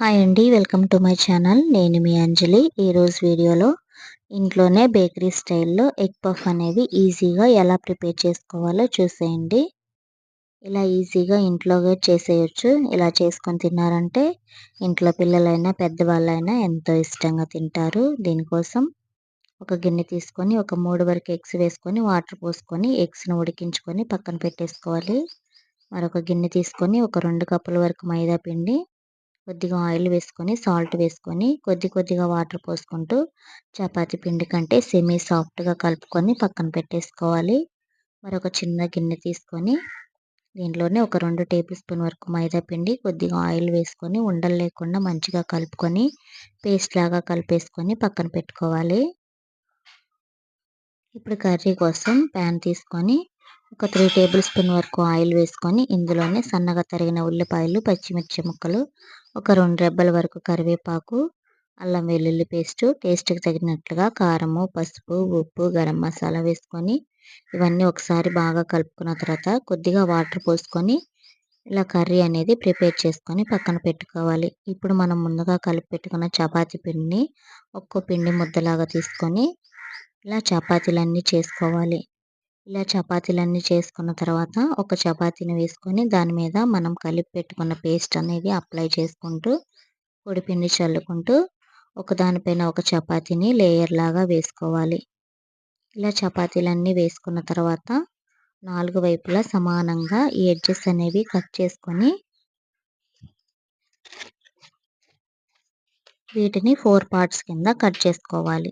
Hi అండి welcome to my channel. నేను మీ అంజలి. ఈరోజు వీడియోలో ఇంట్లోనే బేకరీ స్టైల్లో ఎగ్ పఫ్ అనేవి ఈజీగా ఎలా ప్రిపేర్ చేసుకోవాలో చూసేయండి. ఇలా ఈజీగా ఇంట్లోగా చేసేయచ్చు. ఇలా చేసుకొని తిన్నారంటే ఇంట్లో పిల్లలైనా పెద్దవాళ్ళైనా ఎంతో ఇష్టంగా తింటారు. దీనికోసం ఒక గిన్నె తీసుకొని ఒక మూడు వరకు ఎగ్స్ వేసుకొని వాటర్ పోసుకొని ఎగ్స్ను ఉడికించుకొని పక్కన పెట్టేసుకోవాలి. మరొక గిన్నె తీసుకొని ఒక రెండు కప్పుల వరకు మైదా పిండి కొద్దిగా ఆయిల్ వేసుకొని సాల్ట్ వేసుకొని కొద్ది కొద్దిగా వాటర్ పోసుకుంటూ చపాతి పిండి కంటే సెమీ సాఫ్ట్గా కలుపుకొని పక్కన పెట్టేసుకోవాలి. మరొక చిన్న గిన్నె తీసుకొని దీంట్లోనే ఒక రెండు టేబుల్ స్పూన్ వరకు మైదా పిండి కొద్దిగా ఆయిల్ వేసుకొని ఉండలు లేకుండా మంచిగా కలుపుకొని పేస్ట్ లాగా కలిపేసుకొని పక్కన పెట్టుకోవాలి. ఇప్పుడు కర్రీ కోసం ప్యాన్ తీసుకొని ఒక త్రీ టేబుల్ స్పూన్ వరకు ఆయిల్ వేసుకొని ఇందులోనే సన్నగా తరిగిన ఉల్లిపాయలు పచ్చిమిర్చి ముక్కలు ఒక రెండు రెబ్బల వరకు కరివేపాకు అల్లం వెల్లుల్లి పేస్టు టేస్ట్కి తగినట్లుగా కారము పసుపు ఉప్పు గరం మసాలా వేసుకొని ఇవన్నీ ఒకసారి బాగా కలుపుకున్న తర్వాత కొద్దిగా వాటర్ పోసుకొని ఇలా కర్రీ అనేది ప్రిపేర్ చేసుకొని పక్కన పెట్టుకోవాలి. ఇప్పుడు మనం ముందుగా కలిపి పెట్టుకున్న చపాతీ పిండిని ఒక్కో పిండి ముద్దలాగా తీసుకొని ఇలా చపాతీలన్నీ చేసుకోవాలి. ఇలా చపాతీలన్నీ చేసుకున్న తర్వాత ఒక చపాతీని వేసుకొని దాని మీద మనం కలిపి పెట్టుకున్న పేస్ట్ అనేది అప్లై చేసుకుంటూ పొడిపిండి చల్లుకుంటూ ఒకదానిపైన ఒక చపాతీని లేయర్ లాగా వేసుకోవాలి. ఇలా చపాతీలన్నీ వేసుకున్న తర్వాత నాలుగు వైపులా సమానంగా ఈ ఎడ్జెస్ అనేవి కట్ చేసుకొని వీటిని ఫోర్ పార్ట్స్ కింద కట్ చేసుకోవాలి.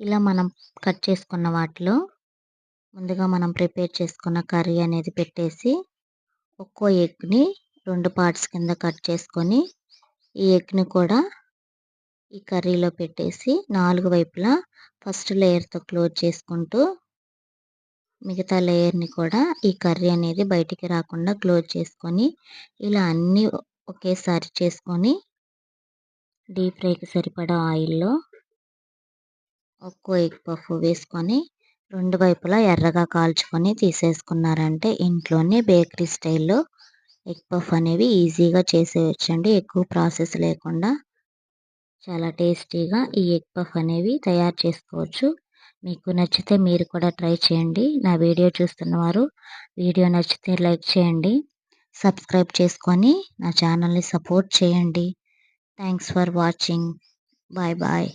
ఇలా మనం కట్ చేసుకున్న వాటిలో ముందుగా మనం ప్రిపేర్ చేసుకున్న కర్రీ అనేది పెట్టేసి ఒక్కో ఎగ్ని రెండు పార్ట్స్ కింద కట్ చేసుకొని ఈ ఎగ్ని కూడా ఈ కర్రీలో పెట్టేసి నాలుగు వైపులా ఫస్ట్ లేయర్తో క్లోజ్ చేసుకుంటూ మిగతా లేయర్ని కూడా ఈ కర్రీ అనేది బయటికి రాకుండా క్లోజ్ చేసుకొని ఇలా అన్నీ ఒకేసారి చేసుకొని డీప్ ఫ్రైకి సరిపడా ఆయిల్లో ఒక్కో ఎగ్ పఫ్ వేసుకొని రెండు వైపులా ఎర్రగా కాల్చుకొని తీసేసుకున్నారంటే ఇంట్లోనే బేకరీ స్టైల్లో ఎగ్ పఫ్ అనేవి ఈజీగా చేసేయచ్చండి. ఎక్కువ ప్రాసెస్ లేకుండా చాలా టేస్టీగా ఈ ఎగ్ పఫ్ అనేవి తయారు చేసుకోవచ్చు. మీకు నచ్చితే మీరు కూడా ట్రై చేయండి. నా వీడియో చూస్తున్నవారు వీడియో నచ్చితే లైక్ చేయండి. సబ్స్క్రైబ్ చేసుకొని నా ఛానల్ని సపోర్ట్ చేయండి. Thanks for watching. Bye bye.